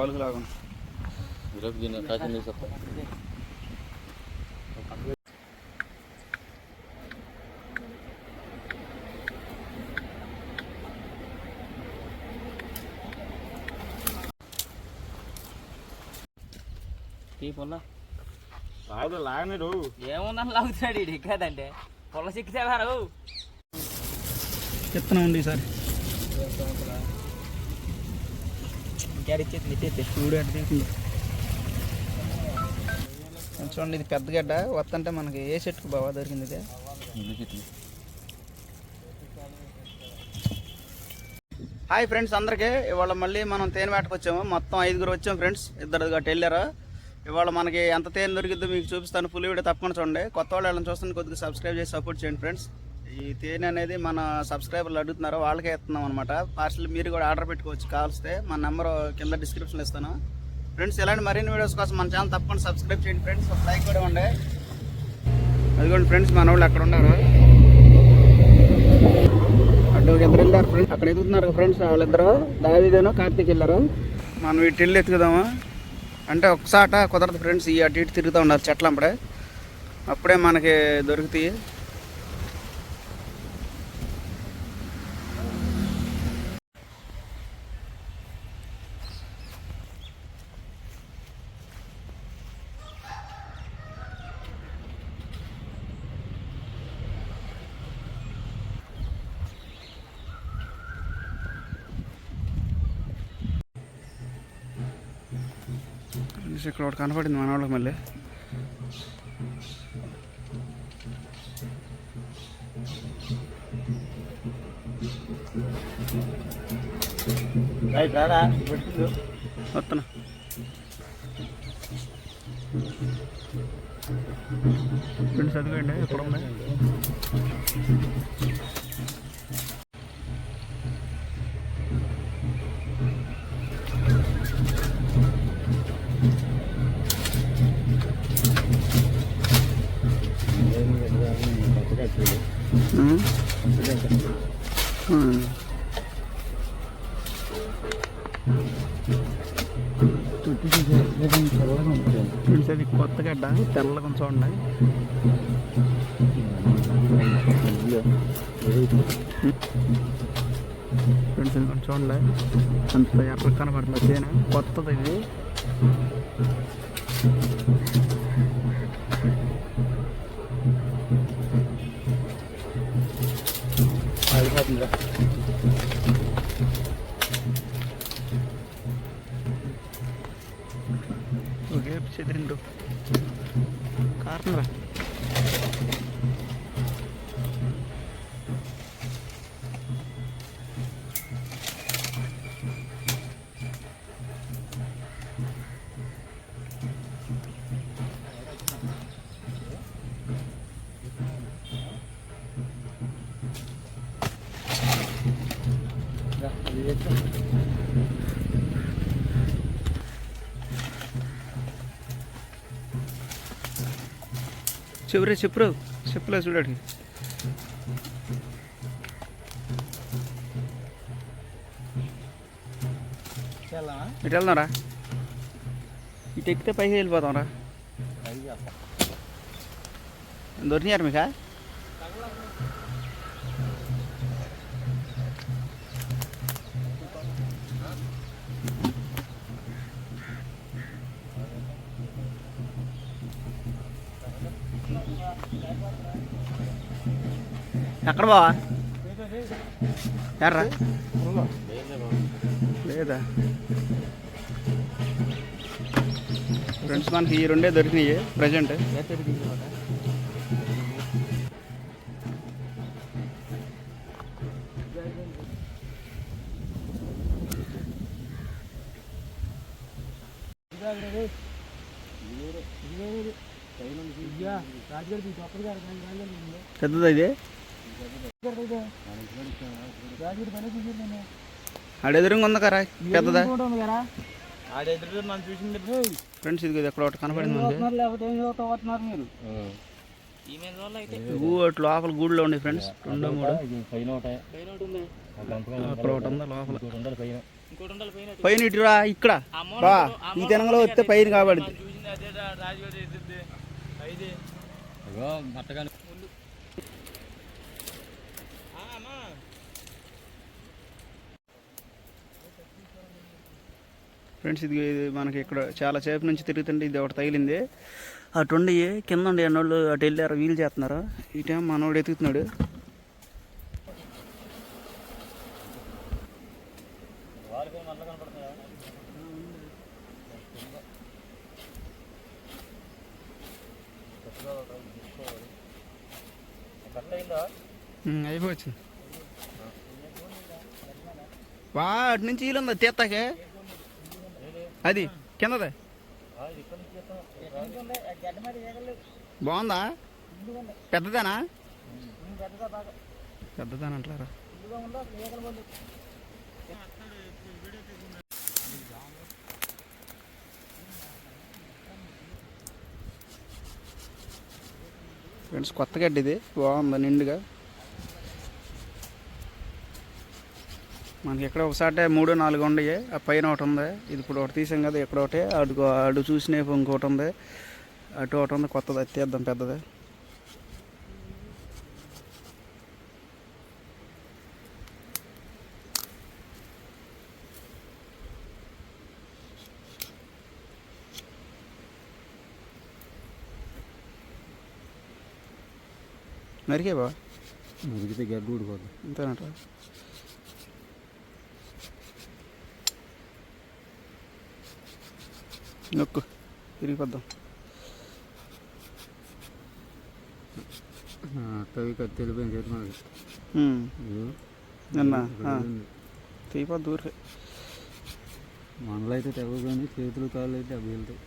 వాల్కి లాగా ఈరోజు దీన్ని ప్యాకింగ్ చేసి వస్తా. టీ పొల్ల? లాగు లాగనేరు ఏముందని లాగుతున్నాడు ఇడు కదంటే. పొల్ల సిక్కితేవారు చెప్తున్నా ఉంది ఈసారి. చూడండి ఇది పెద్ద గడ్డ. వస్తుంటే మనకి ఏ చెట్టుకు బాగా దొరికింది ఇది? హాయ్ ఫ్రెండ్స్ అందరికీ. ఇవాళ మళ్ళీ మనం తేనె వేటకు వచ్చాము. మొత్తం ఐదుగురు వచ్చాం ఫ్రెండ్స్. ఇద్దరు గట్టి వెళ్ళారు. ఇవాళ మనకి ఎంత తేనె దొరికిద్దో మీకు చూపిస్తాను. ఫుల్ వీడియో తప్పకుండా చూడండి. కొత్త వాళ్ళు వాళ్ళని చూస్తాను కొద్దిగా సబ్స్క్రైబ్ చేసి సపోర్ట్ చేయండి ఫ్రెండ్స్. ఈ తేనె అనేది మన సబ్స్క్రైబర్లు అడుగుతున్నారు వాళ్ళకే ఇస్తున్నాం అనమాట పార్సల్ మీరు కూడా ఆర్డర్ పెట్టుకోవచ్చు కావాల్స్తే. మన నెంబర్ కింద డిస్క్రిప్షన్లో ఇస్తాను. ఫ్రెండ్స్ ఇలాంటి మరిన్ని వీడియోస్ కోసం మన ఛానల్ తప్పకుండా సబ్స్క్రైబ్ చేయండి ఫ్రెండ్స్ ఒక లైక్ కూడా ఉండే అదిగోండి ఫ్రెండ్స్ మన వాళ్ళు అక్కడ ఉన్నారు. అటు ఇద్దరు వెళ్ళారు ఫ్రెండ్స్ అక్కడ ఎదుగుతున్నారు ఫ్రెండ్స్ వాళ్ళిద్దరు. దావిదేనో కార్తీక్ వెళ్ళారు. మనం ఇటు వెళ్ళి ఎత్తుకుదామా? అంటే ఒకసాట కుదరదు ఫ్రెండ్స్ ఈ అటు ఇటు తిరుగుతూ ఉన్నారు చెట్ల అప్పుడే అప్పుడే మనకి దొరుకుతాయి ఫ్రెండ్స్ ఇక్కడ ఒకటి కనపడింది మన వాళ్ళకి మళ్ళీ వస్తున్నా. ఫ్రెండ్స్ అదిగోండి ఎక్కడ ఉంది గడ్డ తెల్లగా ఉంది చూడండి? ఫ్రెండ్స్ ఇది చూడండి? అంత ఎర్ర కనబడుతుంది. తేనె కొత్తది ఇది. ఓకే చెదిరిండు. కారణం రా చెప్పురే చెప్పురు చెప్పులే చూడండి ఇటు వెళ్దాంరా ఇటు ఎక్కితే పైకి వెళ్ళిపోతాం రా. దొరికినారు మీకా? ఎక్కడ బావా? ఎర్రా. లేదా? ఫ్రెండ్స్ మనకి ఈ రెండే దొరికినాయి ప్రజెంట్. పెద్దది ఇది? ఆడెదురుగా ఉంది కదా పెద్దదా? ఫ్రెండ్స్ ఇది ఎక్కడ ఒకటి కనపడింది అటు లోపల గూడులో ఉండే ఫ్రెండ్స్ రెండో మూడు. పైన ఒకటే. ఒకటి అక్కడ ఒకటి ఉందా లోపల. ఇటురా ఇక్కడ. అమ్మ బా ఈ తెనంగలో వస్తే పైన కాబడింది ఫ్రెండ్స్ ఇది మనకి ఇక్కడ చాలా సేపు నుంచి తిరుగుతుంటే ఇది ఒకటి తగిలింది. అటు ఉండి కింద ఉండి అన్నోళ్ళు అటు వెళ్ళారు వీలు చేస్తున్నారు. ఈ టైం మనోడు ఎతుకుతున్నాడు ఉమ్, అయిపోవచ్చింది. వా అటు నుంచి వీలుందా తీస్తాకే అది కిందది. బాగుందా? పెద్దదేనా? పెద్దదేనా అంటారా ఫ్రెండ్స్ కొత్త గడ్డి ఇది. బాగుంది నిండుగా. మనకి ఎక్కడ ఒకసారి మూడు నాలుగు ఉండయి ఆ పైన ఒకటి ఉంది. ఇది ఇప్పుడు ఒకటి తీసాం కదా ఇక్కడ ఒకటి. అటు అటు చూసిన ఇంకోటి ఉంది. అటు ఒకటి ఉంది. కొత్తది అది తీద్దాం పెద్దది. నరికే బా మురిగితే గడ్డు ఊడిపోతుంది అంతేనట నొక్కు. తిరిగిపోద్దాం. నిన్న ఉంది. తీయపోద్దు ఊరికే మనలో అయితే తెగగానే చేతులు కాళ్ళు అయితే అవి వెళ్తాయి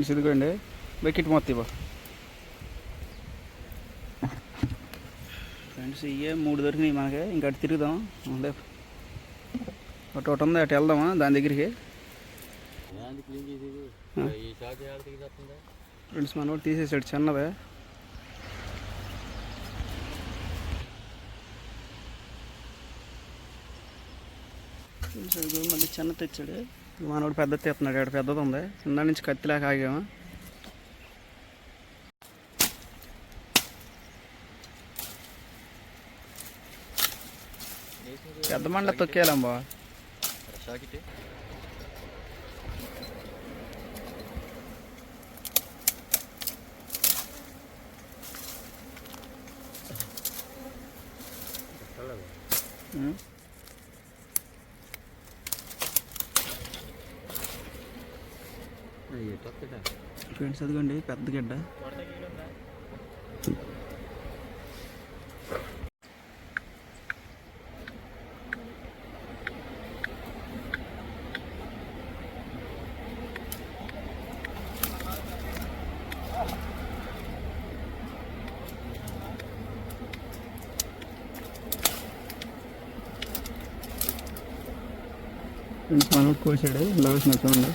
ఫ్రెండ్స్ ఇదిగోండి బకెట్ మొత్తం ఇవ్వ. ఫ్రెండ్స్ ఇవే మూడు దొరికినాయి మనకి. ఇంకా అటు తిరుగుదాం. ఉండే. అటు ఒకటి ఉంది అటు వెళ్దామా? దాని దగ్గరికి. క్లీన్ చేసేది ఫ్రెండ్స్ మనోడు తీసేసాడు చిన్నదే. మళ్ళీ చిన్న తెచ్చాడు. మనోడు పెద్ద తీస్తున్నాడు ఇక్కడ పెద్దది ఉంది చిన్న నుంచి కత్తిలాగా ఆగాము పెద్ద మండ తొక్కేయాలం బా షాకిటే ఫ్రెండ్స్ అదిగోండి పెద్ద గడ్డ. ఫ్రెండ్స్ మనోడు కోసాడు. లవేసినట్టు నచ్చండి.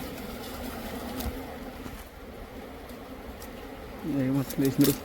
весь мир.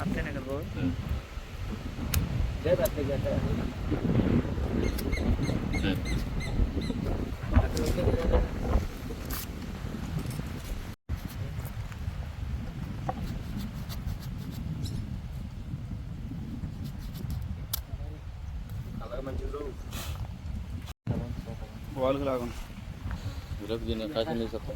అంతేనే కదా బాబు? బాల్కి లాగా ఉంది. ఈరోజు దీన్ని కాసిన తీసేస్తా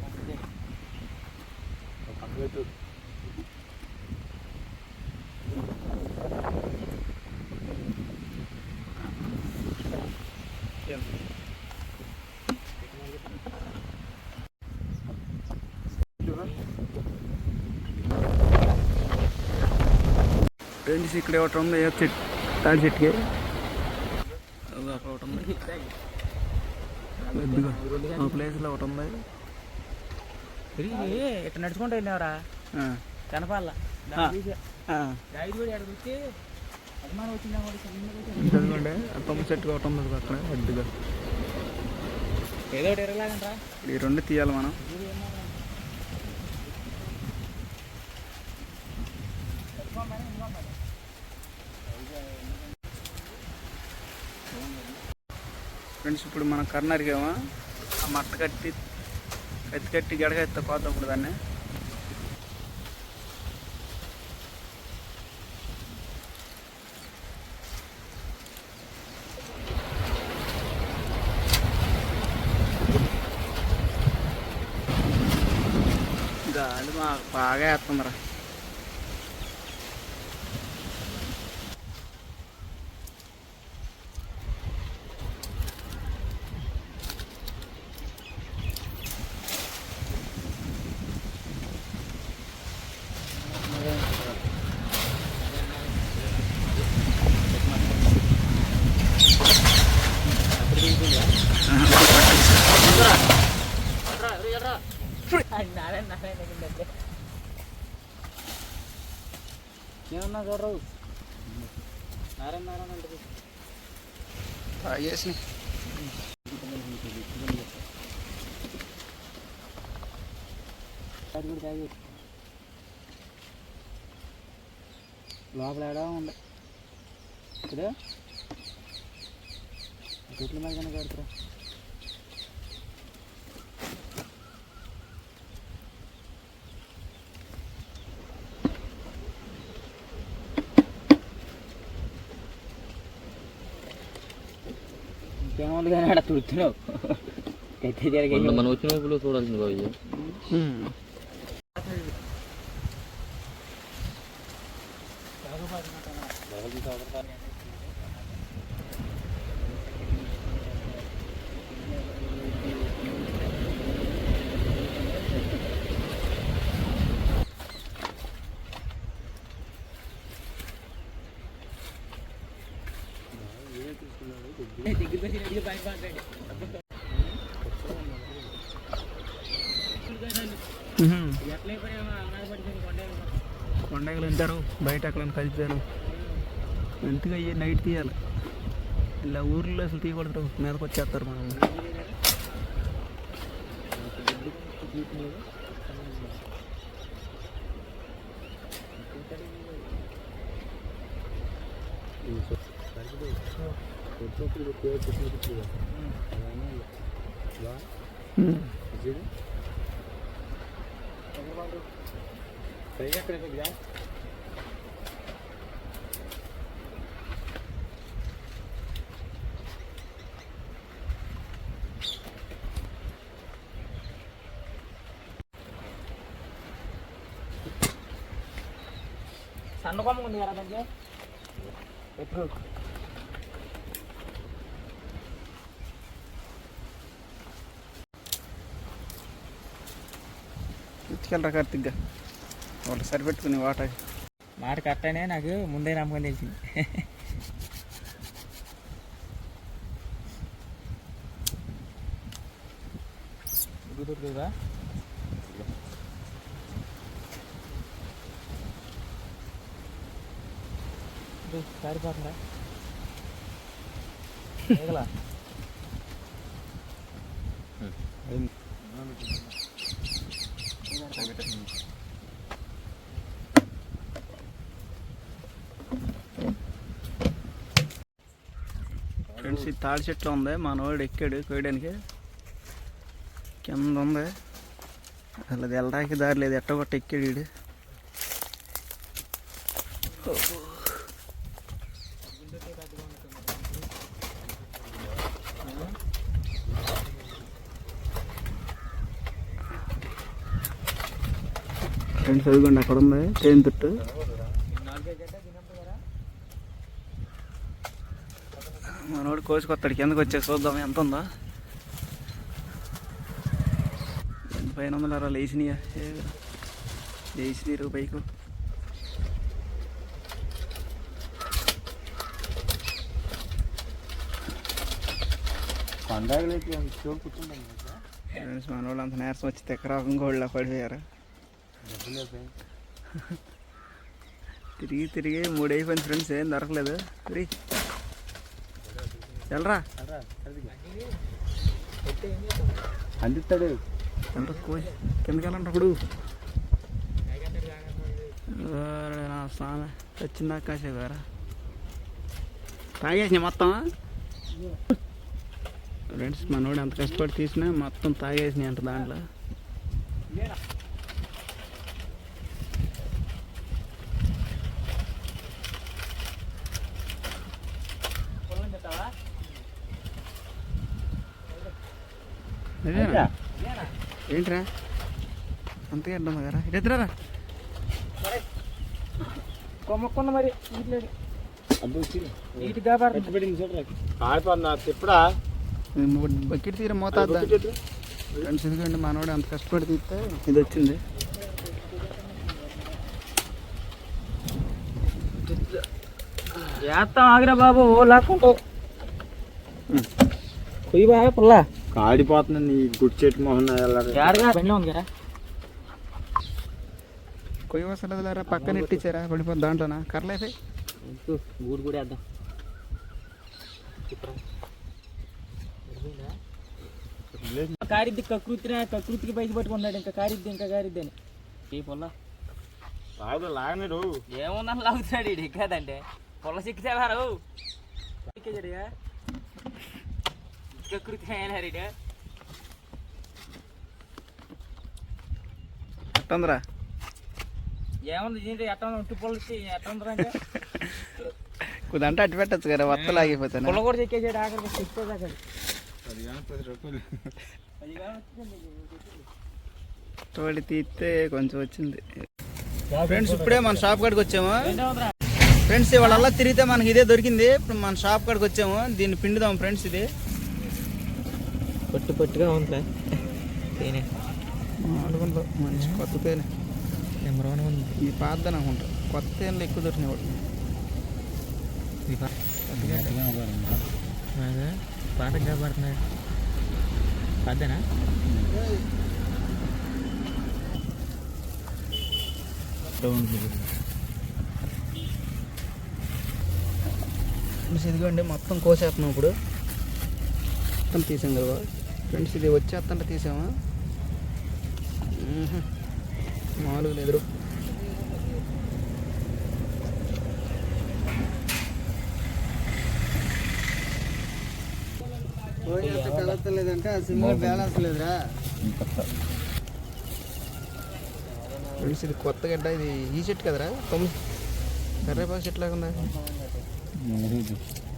ఫ్రెండ్స్ ఇక్కడ ఒకటి ఉంది చెట్టు తాడి చెట్టుకి. అక్కడ ఒకటి ఉంది ఆ ప్లేస్లో ఒకటి ఉంది. ఇట్లా నడుచుకుంటూ వెళ్ళావరా? ఆ. కనపాల ఆ. ఆ. ఐదు కూడా ఎక్కడికి వచ్చి అభిమానం వచ్చిందా కూడా చిన్నగా వచ్చి ఇంకా అదిగోండి ఆ తుమ్మ చెట్టు ఒకటి ఉంది పక్కన. పెద్దగా ఏదో ఈ రెండు తీయాలి మనం. ఫ్రెండ్స్ ఇప్పుడు మనం కర్నరికేమో ఆ మట్ట కట్టి కత్తి కట్టి గడగెత్త కోత ఇప్పుడు దాన్ని గాలి మా బాగా వేస్తుందిరా ఏమన్నా చూడరు నారాయణ నారాయణ అంటే లోపల ఎడా ఉండే ఇక్కడ చెట్ల మీద కనుక కడతారా ఇంకేముంది కానీ ఆడ తుడుతున్నావు ఎత్తే జరిగే మనం వచ్చినప్పుడు చూడాల్సింది బాబు కలిపాను. ఎందుకు అయ్యి నైట్ తీయాలి. ఇలా ఊర్లో అసలు తీయకూడదు. మీదకి వచ్చేస్తారు మనం సన్నకొమ్మ ఉంది కదా దానికి ఎప్పుడు? ఎత్తుకెళ్ళరా కార్తిక్గా? వాళ్ళు సరిపెట్టుకుని వాట. మాట కరెక్ట్ అనే నాకు ముందే నమ్మకం తెలిసింది. సరిపోతుందా ఫ్రెండ్స్ ఈ తాడి చెట్లు ఉంది. మనవాడు ఎక్కాడు కోయడానికి. కింద ఉంది. అసలు వెళ్ళడానికి దారి లేదు. ఎట్ట కొట్ట ఎక్కాడు వీడు ఫ్రెండ్స్ అదిగోండి అక్కడ ఉంది తేనె తుట్టు. మనోడు కోసుకొస్తాడు. కిందకి వచ్చే చూద్దాం. ఎంత ఉందో? పైన వందల లేచినాయా? లేచినారు పైకు ఫ్రెండ్స్ మన వాళ్ళు అంత నీరసం వచ్చి తెక్కరాకం గోళ్ళ పడిపోయారు. తిరిగి తిరిగి మూడు అయిపోయింది ఫ్రెండ్స్ ఏం దొరకలేదు. రీ. వెళ్ళరా అందిస్తాడు. వెళ్ళరా కోసి కిందకి వెళ్ళండి అప్పుడు నా స్వామి వచ్చిందా కాసేపు వేరా తాగేసిన మొత్తం? ఫ్రెండ్స్ మనోడు ఎంత కష్టపడి తీసినా మొత్తం తాగేసినాయి అంట దాంట్లో. ఏంట్రా? అంతగా అడ్డం కదా ఇద్దరా కొమ్మక్కున్న మరి. బకెట్ తీర మోతాద్దా? ఫ్రెండ్స్ ఎందుకంటే మనోడు అంత కష్టపడి తీస్తే ఇది వచ్చింది. చేస్తాం ఆగిరా బాబు. ఓ లాక్కుంటావు బాగా పుల్లా. కాడిపోతున్నా నీ గుడి చెట్టు మొహన్ కొయ్య వసలేదు లేరా పక్కన ఇట్టించారా పడిపోద్ది దాంట్లోనా? కర్లేసే గూడు కూడా వేద్దాం. కారిద్ది కకృతి కకృతికి పైకి పట్టుకున్నాడు ఇంకా. కారిద్ది ఇంకా కారిద్ది అని. ఏ పొల్ల? లాగనేడు ఏముందని లాగుతున్నాడు ఇడి కాదండి పొల్ల సిక్కితేవారు కకృతి అయినారు ఎట్టుందిరా ఏముంది దీంట్లో ఎట్ట ఉంటే పొల్ల అంటే అట్టు పెట్టచ్చు కదా వత్తలు ఆగిపోతాను పొల్ల కూడా చెక్కేసాడు ఆఖరికి చెక్కేది అక్కడ తోడి తీస్తే కొంచెం వచ్చింది ఫ్రెండ్స్ ఇప్పుడే మన షాప్ కాడికి వచ్చాము. ఫ్రెండ్స్ ఇవాళ తిరిగితే మనకి ఇదే దొరికింది. ఇప్పుడు మన షాప్ కాడికి వచ్చాము. దీన్ని పిండుదాం ఫ్రెండ్స్ ఇది. పొట్టు పొట్టుగా ఉందా తేనె. మామూలుగా మంచి కొత్త తేనె. నెంబర్ వన్ ఉంది. ఇది పాతదని అనుకుంటా. కొత్త తేనెలు ఎక్కువ దొరికినాయి వాడు పాటగా పడుతున్నాయి. పద్దనా ఫ్రెండ్స్ ఇదిగోండి మొత్తం కోసేస్తున్నాం ఇప్పుడు. మొత్తం తీసాం కదా ఫ్రెండ్స్ ఇది వచ్చేస్తంటే తీసామా. మామూలుగా లేదు కలగలేదంటే ఆ సిమ్లో బ్యాలెన్స్ లేదురా. ఫ్రెండ్స్ ఇది కొత్త గడ్డ ఇది ఈ చెట్టు కదరా? తొమ్మిది. కర్రేపాకు చెట్టు లాగా ఉందా?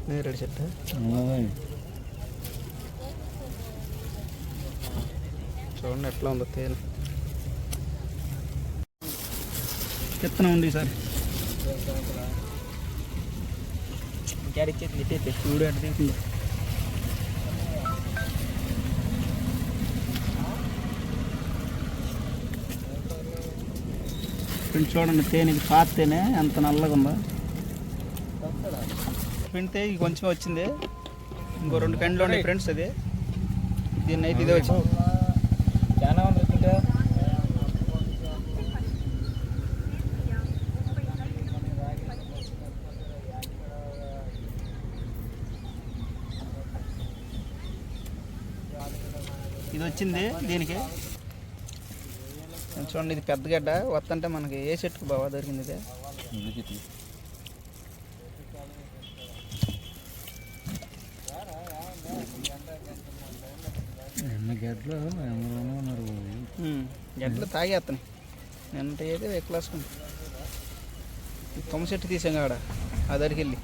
నేరేడు చెట్టు. చూడండి ఎట్లా ఉందో తేనె. చెప్తున్నా ఉంది సార్. చూడు చూడండి తేనె ఇది పాత తేనె ఎంత నల్లగా ఉందో. పిండితే ఇది కొంచెం వచ్చింది. ఇంకో రెండు కండ్లు ఉన్నాయి ఫ్రెండ్స్ అది. దీన్ని అయితే ఇదే వచ్చింది. ఇది వచ్చింది దీనికి చూడండి ఇది పెద్ద గడ్డ. వత్తంటే మనకి ఏ చెట్టుకు బాగా దొరికింది ఇది? ఎన్న గడ్డలో? ఉన్నారు గడ్డలు తాగేస్తాను నిన్న అయితే ఎక్కులేసుకుంది తుమ్మ చెట్టు తీసాం కాడ ఆ దగ్గరికి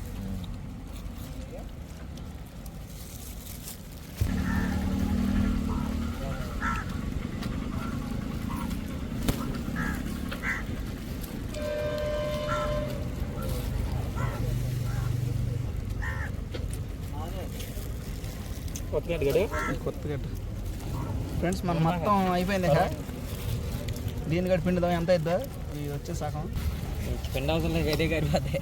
ఫ్రెండ్స్ మనం మొత్తం అయిపోయింది ఇక. దీని గడి పిండిదాం ఎంత అయిద్దో? ఇది వచ్చే సగం. పిండి అవసరం లేదు గడ్డే గారిపోతాయి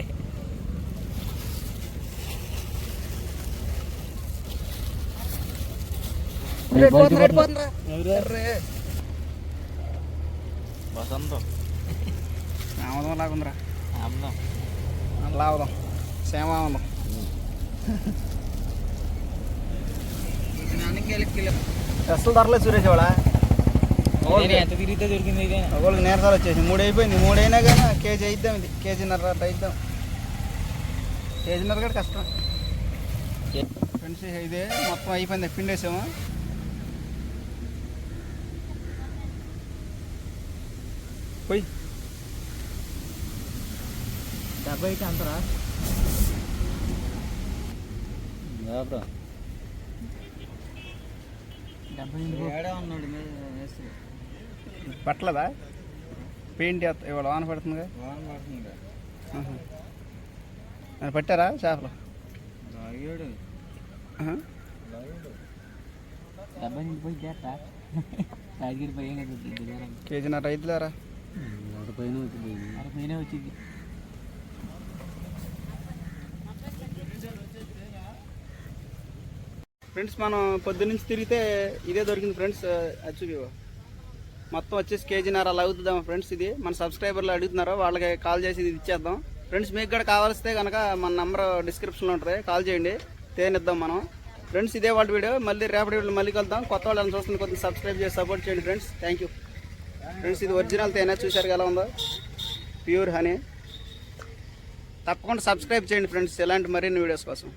వసంతం. ఆమదం లాగుందిరా. సేమామదం అసలు ధరలేదు సురేష్ వాళ్ళ ఎంత తిరిగితే దొరికింది ఇదే ఒకళ్ళకి నీరసాలు వచ్చేసి మూడు అయిపోయింది మూడు అయినా కానీ కేజీ అయిద్దాం ఇది. కేజీన్నర అట్లా అయిద్దాం. కేజీన్నర కూడా కష్టం. ఫ్రెండ్స్ ఇదే మొత్తం అయిపోయింది. పిండేసాము పోయి. డెబ్బై అయితే అంతరా పట్టలేదా? పెయింట్ ఇవాళ వాన పడుతుందిగా? పట్టారా చేపలు? కేజీన్నర అయిద్దిలేరా ఒకటి పైన వచ్చింది. పైన వచ్చింది. ఫ్రెండ్స్ మనం పొద్దున్నుంచి తిరిగితే ఇదే దొరికింది ఫ్రెండ్స్ అచ్చుబివో మొత్తం వచ్చేసి కేజీన్నర అలా అవుతుందామా ఫ్రెండ్స్ ఇది. మన సబ్స్క్రైబర్లు అడుగుతున్నారు వాళ్ళకి కాల్ చేసి ఇది ఇచ్చేద్దాం. ఫ్రెండ్స్ మీకు కూడా కావాల్స్తే కనుక మన నెంబర్ డిస్క్రిప్షన్లో ఉంటుంది కాల్ చేయండి. తేనిద్దాం మనం. ఫ్రెండ్స్ ఇదే వాళ్ళ వీడియో. మళ్ళీ రేపటి వీడియో మళ్ళీ కలుద్దాం. కొత్త వాళ్ళని చూస్తుంది కొద్దిగా సబ్స్క్రైబ్ చేసి సపోర్ట్ చేయండి ఫ్రెండ్స్. థ్యాంక్ యూ ఫ్రెండ్స్ ఇది ఒరిజినల్ తేనె. చూశారు ఎలా ఉందో? ప్యూర్ హనీ తప్పకుండా సబ్స్క్రైబ్ చేయండి ఫ్రెండ్స్ ఇలాంటి మరిన్ని వీడియోస్ కోసం.